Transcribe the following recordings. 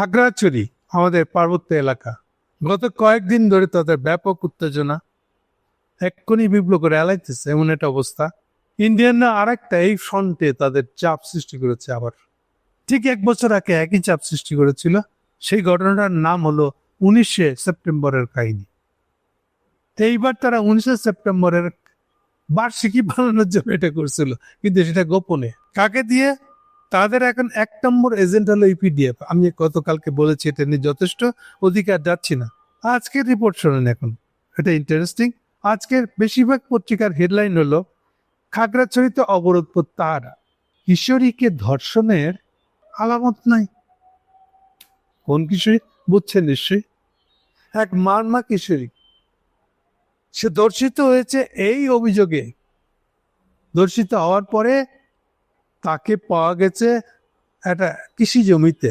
খাগড়াছড়ি, আমাদের পার্বত্য এলাকা। গত কয়েকদিন ধরে তাদের ব্যাপক উত্তেজনা। এক্ষুনি বিপ্লব করে এলাইতেছে, এমন একটা অবস্থা। ইন্ডিয়ানরা আরেকটা এই ফ্রন্টে তাদের চাপ সৃষ্টি করেছে আবার। ঠিক এক বছর আগে একই চাপ সৃষ্টি করেছিল। সেই ঘটনাটার নাম হলো উনিশে সেপ্টেম্বরের কাহিনী। এইবার তারা উনিশে সেপ্টেম্বরের বার্ষিকী পালনের জন্য এটা করছিল, কিন্তু সেটা গোপনে। কাকে দিয়ে? তাদের এখন এক নম্বর এজেন্ট হলো ইপিডিএফ আমি গতকালকে বলেছি, এটা নিয়ে যথেষ্ট অধিকার যাচ্ছি না। আজকের রিপোর্ট শোনেন এখন। এটা ইন্টারেস্টিং আজকের বেশিরভাগ পত্রিকার হেডলাইন হলো, খাগড়াছড়িতে অবরোধ তারা কিশোরীকে ধর্ষণের আলামত নাই। কোন কিশোরী? বুঝছেন নিশ্চয়ই। এক মারমা কিশোরী। সে দর্শিত হয়েছে এই অভিযোগে। দর্শিত হওয়ার পরে তাকে পাওয়া গেছে একটা কৃষি জমিতে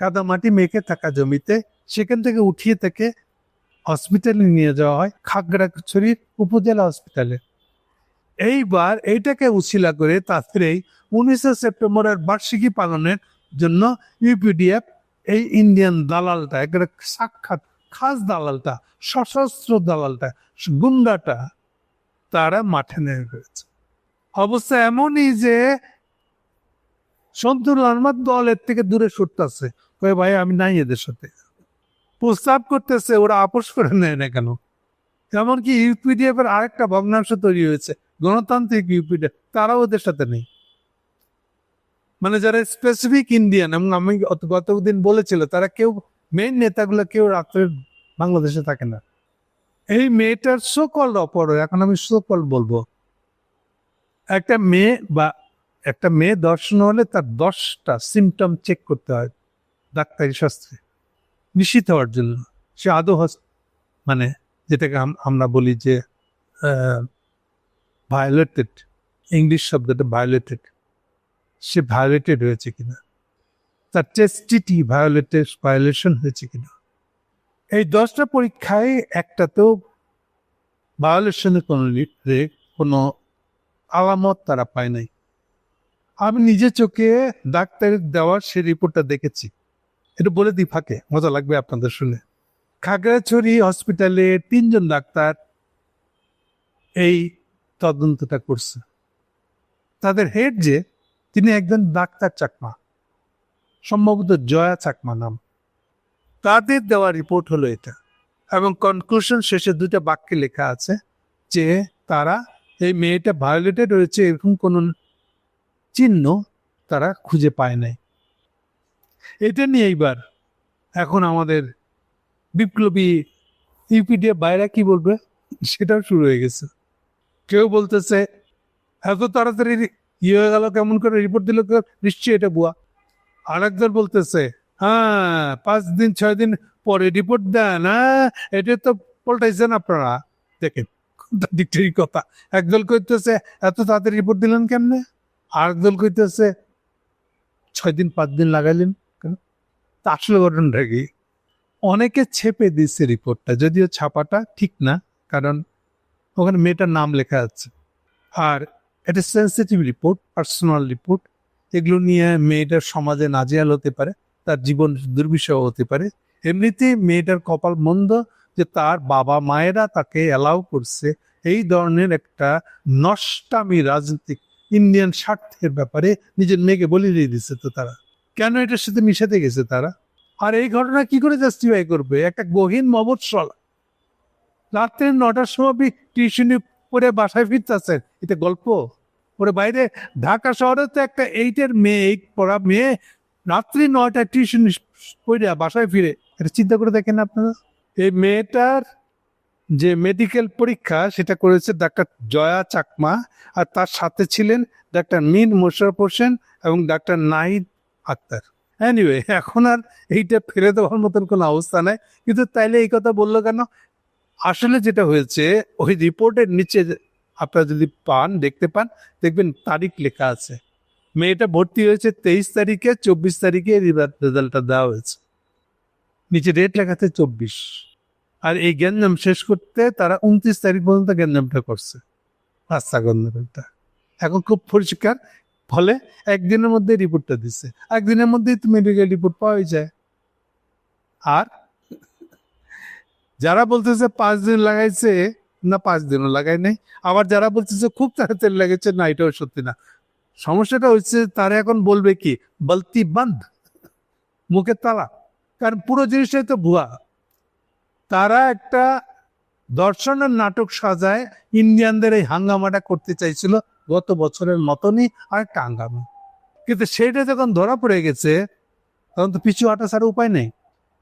কাদামাটি মেখে থাকা জমিতে। সেখান থেকে উঠিয়ে থেকে হসপিটালে নিয়ে যাওয়া হয় খাগড়াছড়ির উপজেলা হসপিটালে এইবার এইটাকে উশিলা করে তাড়াতাড়ি উনিশে সেপ্টেম্বরের বার্ষিকী পালনের জন্য ইউপিডিএফ, এই ইন্ডিয়ান দালালটা একটা সাক্ষাৎ খাস দালালটা, সশস্ত্র দালালটা, গুন্ডাটা, তারা মাঠে নেমে ফেলেছে অবস্থা এমনই যে সন্তুল আহমদ দলের থেকে দূরে সরতেছে কয়ে, ভাই, আমি নাই এদের সাথে। প্রস্তাব করতেছে, ওরা আপোষ করে নেয় না কেন? এমনকি ইউপিডিএফ এর আরেকটা ভগ্নাংশ তৈরি হয়েছে, গণতান্ত্রিক ইউপিডিএফ তারাও ওদের সাথে নেই। মানে যারা স্পেসিফিক ইন্ডিয়ান এবং আমি গত- গতদিন বলেছিল, তারা কেউ মেইন নেতাগুলো কেউ রাত্রে বাংলাদেশে থাকে না। এই মেয়েটার সকল অপর, এখন আমি সকল বলব। একটা মেয়ে বা একটা মেয়ে দর্শন হলে তার দশটা সিমটম চেক করতে হয় ডাক্তারি শাস্ত্রে। নিশ্চিত হওয়ার জন্য। সে আদৌ মানে যেটাকে আমরা বলি যে ভায়োলেটেড ইংলিশ শব্দটা ভায়োলেটেড সে ভায়োলেটেড হয়েছে কিনা? তার টেস্টিটি ভায়োলেটেড ভায়োলেশন হয়েছে কিনা? এই দশটা পরীক্ষায় একটাতেও ভায়োলেশনের কোনো কোনো আলামত তারা পায় নাই। আমি নিজে চোখে ডাক্তারের দেওয়ার সে রিপোর্টটা দেখেছি। এটা বলে দিই ফাঁকে, মজা লাগবে আপনাদের শুনে। খাগড়াছড়ি হসপিটালে তিনজন ডাক্তার এই তদন্তটা করছে। তাদের হেড যে, তিনি একজন ডাক্তার চাকমা, সম্ভবত জয়া চাকমা নাম। তাদের দেওয়া রিপোর্ট হলো এটা এবং কনক্লুশন শেষে দুটা বাক্যে লেখা আছে যে, তারা এই মেয়েটা ভায়োলেটেড রয়েছে এরকম কোনো চিহ্ন তারা খুঁজে পায় নাই। এটা নিয়ে এইবার এখন আমাদের বিপ্লবী ইউপিডিএফ বাইরে কি বলবে? সেটাও শুরু হয়ে গেছে। কেউ বলতেছে, এত তাড়াতাড়ি ইয়ে হয়ে গেল, কেমন করে রিপোর্ট দিল? নিশ্চয়ই এটা বুয়া। আরেকজন বলতেছে হ্যাঁ পাঁচ দিন, ছয় দিন পরে রিপোর্ট দেন হ্যাঁ এটা তো পাল্টাইছেন আপনারা। দেখেন কন্ট্রাডিক্টরি কথা। একদল করতেছে এত তাড়াতাড়ি রিপোর্ট দিলেন কেমনে? আরেকদল কইতেছে, ছয় দিন, পাঁচ দিন লাগাইলেন কেন? তা আসলে ঘটনাটা কি? অনেকে ছেপে দিচ্ছে রিপোর্টটা যদিও ছাপাটা ঠিক না, কারণ ওখানে মেয়েটার নাম লেখা আছে। আর এটা সেন্সিটিভ রিপোর্ট পার্সোনাল রিপোর্ট এগুলো নিয়ে মেয়েটার সমাজে নাজেহাল হতে পারে, তার জীবন দুর্বিষহ হতে পারে। এমনিতেই মেয়েটার কপাল মন্দ যে তার বাবা মায়েরা তাকে অ্যালাউ করছে, এই ধরনের একটা নষ্টামি রাজনৈতিক ইন্ডিয়ান স্বার্থের ব্যাপারে নিজের মেয়েকে বলে দিয়ে দিচ্ছে তো তারা। কেন এটার সাথে মিশাতে গেছে তারা? আর এই ঘটনা কি করে জাস্টিফাই করবে? একটা গহীন মবৎসল। রাত্রে নটার সময় আপনি টিউশনি পরে বাসায় ফিরতেছেন। এটা গল্প? ওরে বাইরে ঢাকা শহরে তো একটা এইটের মেয়ে এইট পড়া মেয়ে রাত্রি নয়টা টিউশন পড়ে বাসায় ফিরে। এটা চিন্তা করে দেখেন আপনারা। এই মেয়েটার যে মেডিকেল পরীক্ষা সেটা করেছে ডাক্তার জয়া চাকমা আর তার সাথে ছিলেন ডাক্তার মিন মোশারফ হোসেন এবং ডাক্তার নাহিদ আক্তার। এনিওয়ে এখন আর এইটা ফেলে দেওয়ার মতন কোনো অবস্থা নাই। কিন্তু তাইলে এই কথা বলল কেন? আসলে যেটা হয়েছে, ওই রিপোর্টের নিচে আপনারা যদি পান, দেখতে পান, দেখবেন তারিখ লেখা আছে। মেয়েটা ভর্তি হয়েছে তেইশ তারিখে, চব্বিশ তারিখে রেজাল্টটা দেওয়া হয়েছে। নিচে ডেট লেখাতে চব্বিশ। আর এই গ্যাঞ্জাম শেষ করতে তারা উনত্রিশ তারিখ পর্যন্ত গ্যাঞ্জামটা করছে। রাস্তা গন্ধটা এখন খুব পরিষ্কার, ফলে একদিনের মধ্যে রিপোর্টটা দিচ্ছে। একদিনের মধ্যেই তো মেডিকেল রিপোর্ট পাওয়াই যায়। আর যারা বলতেছে পাঁচ দিন লাগাইছে, না পাঁচ দিনও লাগাই নাই। আবার যারা বলতেছে খুব তাড়াতাড়ি লেগেছে না, এটাও সত্যি না। সমস্যাটা হচ্ছে তারা এখন বলবে কি, বলতি বান্ধ, মুখের তালা। কারণ পুরো জিনিসটাই তো ভুয়া। তারা একটা দর্শনের নাটক সাজায়, ইন্ডিয়ানদের এই হাঙ্গামাটা করতে চাইছিল গত বছরের মতনই আর একটা হাঙ্গামা। কিন্তু সেটা যখন ধরা পড়ে গেছে, তখন তো পিছু হাঁটা ছাড়া উপায় নেই।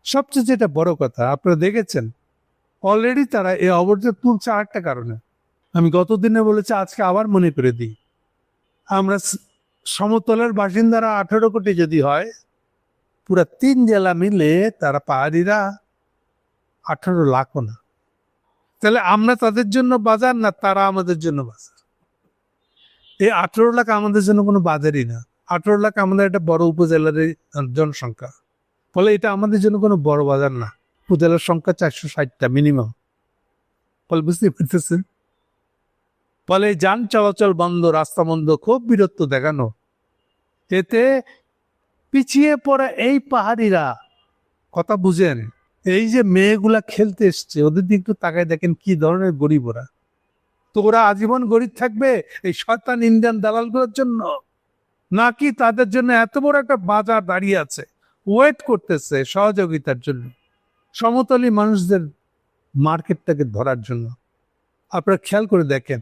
সবচেয়ে যেটা বড় কথা, আপনারা দেখেছেন অলরেডি তারা এই অবরোধ তুলছে আরেকটা কারণে। আমি গতদিনে বলেছি, আজকে আবার মনে করে দিই। আমরা সমতলের বাসিন্দারা আঠেরো কোটি যদি হয়, পুরা তিন জেলা মিলে তারা পাহাড়িরা আঠারো লাখও না। তাহলে আমরা তাদের জন্য বাজার না তারা আমাদের জন্য বাজার? এই আঠারো লাখ আমাদের জন্য কোনো বাজারই না। আঠারো লাখ আমাদের একটা বড় উপজেলার জনসংখ্যা। ফলে এটা আমাদের জন্য কোনো বড় বাজার না। উপজেলার সংখ্যা চারশো ষাটটা মিনিমাম ফলে বুঝতে পারতেছেন? ফলে যান চলাচল বন্ধ, রাস্তা বন্ধ, খুব বীরত্ব দেখানো। এতে পিছিয়ে পড়া এই পাহাড়িরা কথা বুঝেন। এই যে মেয়েগুলা খেলতে এসছে, ওদের দিকে একটু তাকায় দেখেন কি ধরনের গরিব ওরা। তো ওরা আজীবন গরিব থাকবে এই শয়তান ইন্ডিয়ান দালালগুলোর জন্য? নাকি তাদের জন্য এত বড় একটা বাজার দাঁড়িয়ে আছে? ওয়েট করতেছে সহযোগিতার জন্য। সমতলী মানুষদের মার্কেটটাকে ধরার জন্য। আপনারা খেয়াল করে দেখেন,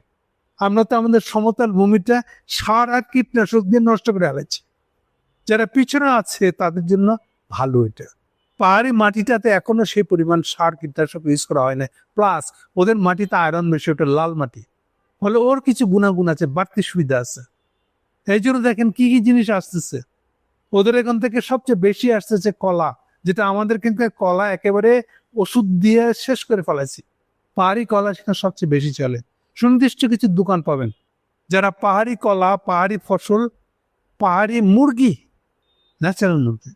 আমরা তো আমাদের সমতল ভূমিটা সার আর কীটনাশক দিয়ে নষ্ট করে ফেলেছি। যারা পিছনে আছে তাদের জন্য ভালো এটা। পাহাড়ি মাটিটাতে এখনও সেই পরিমাণ সার কীটনাশক ইউজ করা হয় না প্লাস ওদের মাটিতে আয়রন বেশি, ওটা লাল মাটি। ফলে ওর কিছু গুণাগুণ আছে, বাড়তি সুবিধা আছে। এই জন্য দেখেন কি কি জিনিস আসতেছে। ওদের এখান থেকে সবচেয়ে বেশি আসতেছে কলা, যেটা আমাদের কিন্তু কলা একেবারে ওষুধ দিয়ে শেষ করে ফেলাইছি। পাহাড়ি কলা সেখানে সবচেয়ে বেশি চলে। সুনির্দিষ্ট কিছু দোকান পাবেন। যারা পাহাড়ি কলা, পাহাড়ি ফসল, পাহাড়ি মুরগি ন্যাচারাল মুরগি।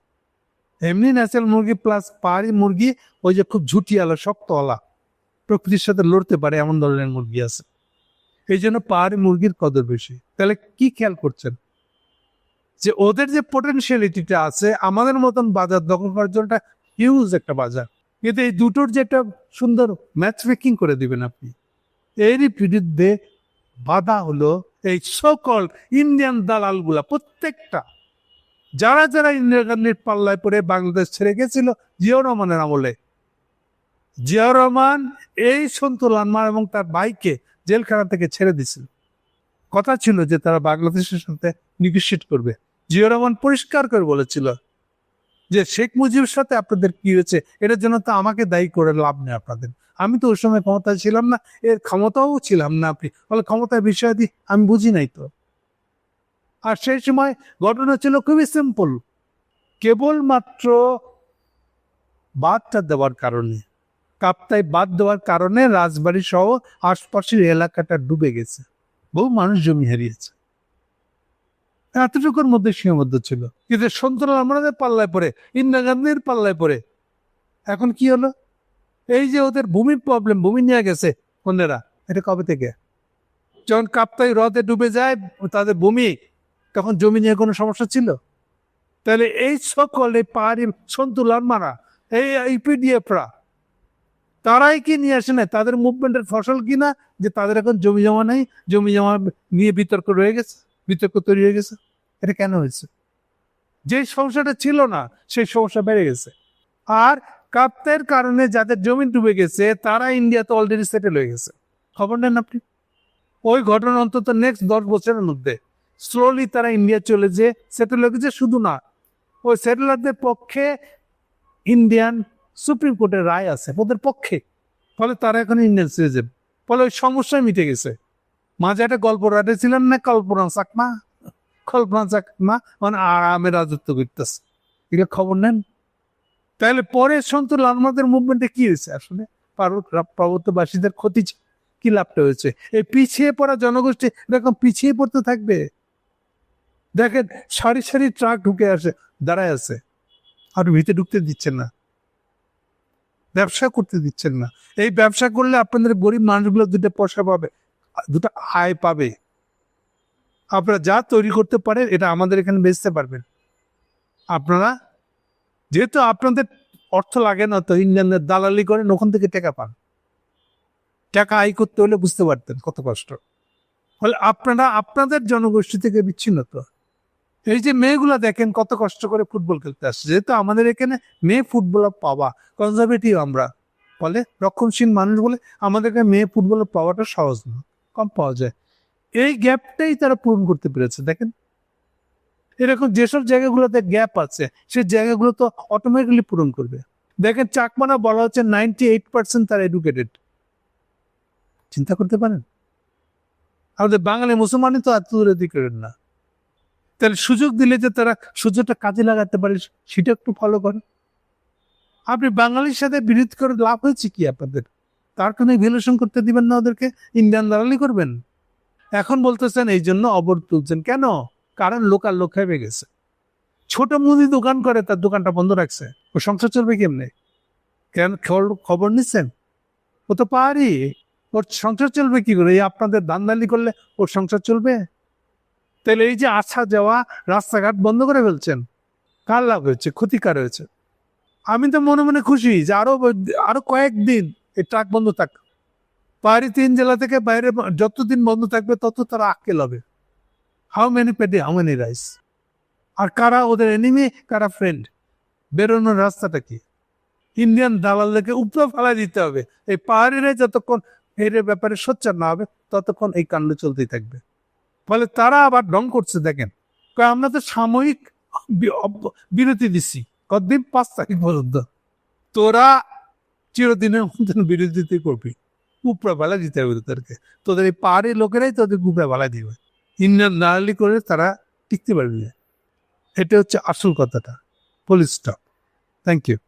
এমনি ন্যাচারাল মুরগি প্লাস পাহাড়ি মুরগি, ওই যে খুব ঝুটিয়ালা শক্তওয়ালা প্রকৃতির সাথে লড়তে পারে এমন ধরনের মুরগি আছে। এই জন্য পাহাড়ি মুরগির কদর বেশি। তাহলে কি খেয়াল করছেন? যে ওদের যে পোটেনশিয়ালিটিটা আছে, আমাদের মতন বাজার দখল করার জন্য হিউজ একটা বাজার। কিন্তু এই দুটোর যে একটা সুন্দর ম্যাচ মেকিং করে দিবেন আপনি। এরই বিরুদ্ধে বাধা হলো এই সকল ইন্ডিয়ান দালালগুলা, প্রত্যেকটা। যারা যারা ইন্দিরা গান্ধীর পাল্লায় পড়ে বাংলাদেশ ছেড়ে গেছিল, জিয়াউর রহমানের আমলে। জিয়াউর রহমান এই সন্তুল আনমার এবং তার ভাইকে জেলখানা থেকে ছেড়ে দিছিল কথা ছিল যে তারা বাংলাদেশের সাথে নিগোসিয়েট করবে। জিয়াউর রহমান পরিষ্কার করে বলেছিল যে, শেখ মুজিবের সাথে আপনাদের কি হয়েছে? এটার জন্য তো আমাকে দায়ী করে লাভ নেই আপনাদের। আমি তো ওই সময় ক্ষমতায় ছিলাম না, এর ক্ষমতাও ছিলাম না আপনি। বলে, ক্ষমতার বিষয়াদি আমি বুঝি নাই তো। আর সেই সময় ঘটনা ছিল খুবই সিম্পল কেবলমাত্র বাদটা দেওয়ার কারণে। কাপ্তায় বাদ দেওয়ার কারণে রাজবাড়ি সহ আশপাশের এলাকাটা ডুবে গেছে। বহু মানুষ জমি হারিয়েছে। এতটুকুর মধ্যে সীমাবদ্ধ ছিল। কিন্তু সন্তান আমাদের পাল্লায় পড়ে, ইন্দিরা গান্ধীর পাল্লায় পড়ে। এখন কি হলো? এই যে ওদের ভূমির প্রবলেম ভূমি নিয়ে গেছে অন্যেরা এটা কবে থেকে? যখন কাপ্তাই হ্রদে ডুবে যায়, তাদের ভূমি তখন জমি নিয়ে কোনো সমস্যা ছিল? তাহলে এই সকল এই পাহাড়ি সন্তুলান মারা এই ইপিডিএফরা তারাই কি নিয়ে আসে না তাদের মুভমেন্টের ফসল কিনা যে তাদের এখন জমি জমা নেই, জমি জমা নিয়ে বিতর্ক রয়ে গেছে, বিতর্ক তৈরি হয়ে গেছে। এটা কেন হয়েছে? যে সমস্যাটা ছিল না, সেই সমস্যা বেড়ে গেছে। আর কাপ্তের কারণে যাদের জমি ডুবে গেছে, তারা ইন্ডিয়াতে অলরেডি সেটেল হয়ে গেছে। খবর নেন আপনি? ওই ঘটনা অন্তত নেক্সট দশ বছরের মধ্যে। স্লোলি তারা ইন্ডিয়া চলে যে সেটেল হয়ে গেছে শুধু না, ওই সেটেলারদের পক্ষে ইন্ডিয়ান সুপ্রিম কোর্টের রায় আছে, ওদের পক্ষে। ফলে তারা এখন ইন্ডিয়ান সিটিজেন ফলে ওই সমস্যা মিটে গেছে। মাঝে একটা গল্প রাটেছিলেন না, কল্পনা চাকমা কল্পনা চাকমা মানে আরামে রাজত্ব করতেছে। এটা খবর নেন? তাহলে পরে সন্তুল আমাদের মুভমেন্টে কি হয়েছে? আসলে পার্বত্য পার্বত্যবাসীদের ক্ষতি কি লাভটা হয়েছে? এই পিছিয়ে পড়া জনগোষ্ঠী, এরকম পিছিয়ে পড়তে থাকবে? দেখেন, সারি সারি ট্রাক ঢুকে আসে, দাঁড়ায় আছে। আর ভিতরে ঢুকতে দিচ্ছেন না। ব্যবসা করতে দিচ্ছেন না। এই ব্যবসা করলে আপনাদের গরিব মানুষগুলো দুটো পয়সা পাবে, দুটো আয় পাবে। আপনারা যা তৈরি করতে পারেন, এটা আমাদের এখানে বেচতে পারবেন। আপনারা, যেহেতু আপনাদের অর্থ লাগে না, তো ইন্ডিয়ানদের দালালি করেন, ওখান থেকে টাকা পান। টাকা আয় করতে হলে বুঝতে পারতেন কত কষ্ট। ফলে আপনারা, আপনাদের জনগোষ্ঠী থেকে বিচ্ছিন্ন তো। এই যে মেয়েগুলা দেখেন, কত কষ্ট করে ফুটবল খেলতে আসছে। যেহেতু আমাদের এখানে মেয়ে ফুটবলার পাওয়া কনজারভেটিভ আমরা। ফলে রক্ষণশীল মানুষ বলে আমাদেরকে মেয়ে ফুটবলার পাওয়াটা সহজ না, কম পাওয়া যায়। এই গ্যাপটাই তারা পূরণ করতে পেরেছে, দেখেন। এরকম যেসব জায়গাগুলোতে গ্যাপ আছে সেই জায়গাগুলো তো অটোমেটিক্যালি পূরণ করবে। দেখেন, চাকমানা বলা হচ্ছে নাইনটি এইট পার্সেন্ট তারা এডুকেটেড চিন্তা করতে পারেন? আমাদের বাঙালি মুসলমানই তো এত দূর এডুকেটেড না। তাহলে সুযোগ দিলে যে তারা সুযোগটা কাজে লাগাতে পারে, সেটা একটু ফলো করেন। আপনি বাঙালির সাথে বিরোধ করে লাভ হয়েছে কি আপনাদের? তার কোনো ভ্যালুয়েশন করতে দিবেন না ওদেরকে? ইন্ডিয়ান দালালি করবেন? এখন বলতেছেন, এই জন্য অবর তুলছেন। কেন? কারণ লোকাল লোক খেপে গেছে। ছোট মুদি দোকান করে, তার দোকানটা বন্ধ রাখছে। ও সংসার চলবে কেমনে? কেন খবর- খবর নিচ্ছেন? ও তো পারি ওর সংসার চলবে কি করে? এই আপনাদের দান্দালি করলে ওর সংসার চলবে? তাহলে এই যে আসা যাওয়া রাস্তাঘাট বন্ধ করে ফেলছেন, কার লাভ হয়েছে? ক্ষতিকার হয়েছে? আমি তো মনে মনে খুশি যে আরও আরও কয়েকদিন এই ট্রাক বন্ধ থাক। পাহাড়ি তিন জেলা থেকে বাইরে যতদিন বন্ধ থাকবে তত তারা আক্কেল হবে হাউ মেনি পেটে হাউ মেনি রাইস আর কারা ওদের এনিমি কারা ফ্রেন্ড বেরোনোর রাস্তাটা কি? ইন্ডিয়ান দালালদেরকে উপরে ফেলা দিতে হবে। এই পাহাড়িরা যতক্ষণ এর ব্যাপারে সোচ্চার না হবে, ততক্ষণ এই কাণ্ড চলতেই থাকবে। ফলে তারা আবার ডং করছে, দেখেন। আমরা তো সাময়িক বিরতি দিচ্ছি কতদিন? পাঁচ তারিখ পর্যন্ত। তোরা চিরদিনের মধ্যে বিরোধিতা করবি। উপরে বেলা দিতে হবে তোদেরকে। তোদের এই পাহাড়ের লোকেরাই তোদের উপরে বেলা দিবে। ইন্ডিয়ান দালালি করে তারা টিকতে পারবে এটা হচ্ছে আসল কথাটা। Police stop thank you